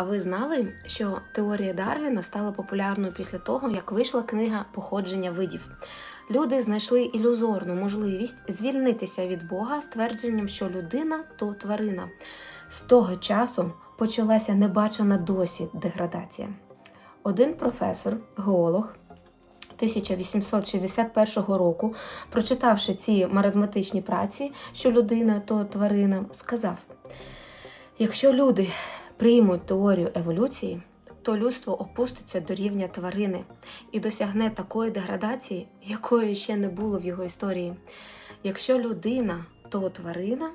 А ви знали, що теорія Дарвіна стала популярною після того, як вийшла книга Походження видів? Люди знайшли ілюзорну можливість звільнитися від Бога з твердженням, що людина то тварина. З того часу почалася небачена досі деградація. Один професор, геолог 1861 року, прочитавши ці маразматичні праці, що людина то тварина, сказав: якщо люди приймуть теорію еволюції, то людство опуститься до рівня тварини і досягне такої деградації, якої ще не було в його історії. Якщо людина то тварина,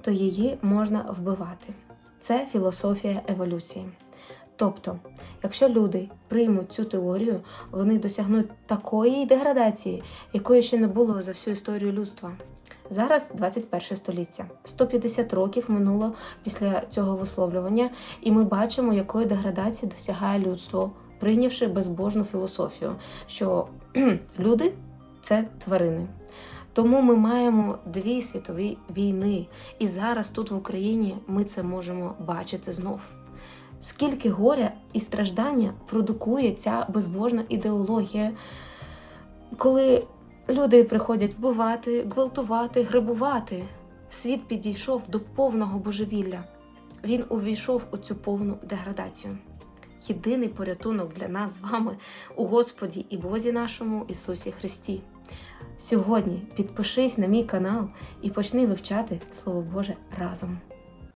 то її можна вбивати. Це філософія еволюції. Тобто, якщо люди приймуть цю теорію, вони досягнуть такої деградації, якої ще не було за всю історію людства. Зараз 21 століття. 150 років минуло після цього висловлювання, і ми бачимо, якої деградації досягає людство, прийнявши безбожну філософію, що люди це тварини. Тому ми маємо дві світові війни, і зараз тут в Україні ми це можемо бачити знов. Скільки горя і страждання продукує ця безбожна ідеологія, коли люди приходять вбивати, гвалтувати, грабувати, світ підійшов до повного божевілля. Він увійшов у цю повну деградацію. Єдиний порятунок для нас з вами у Господі і Бозі нашому Ісусі Христі. Сьогодні підпишись на мій канал і почни вивчати Слово Боже разом.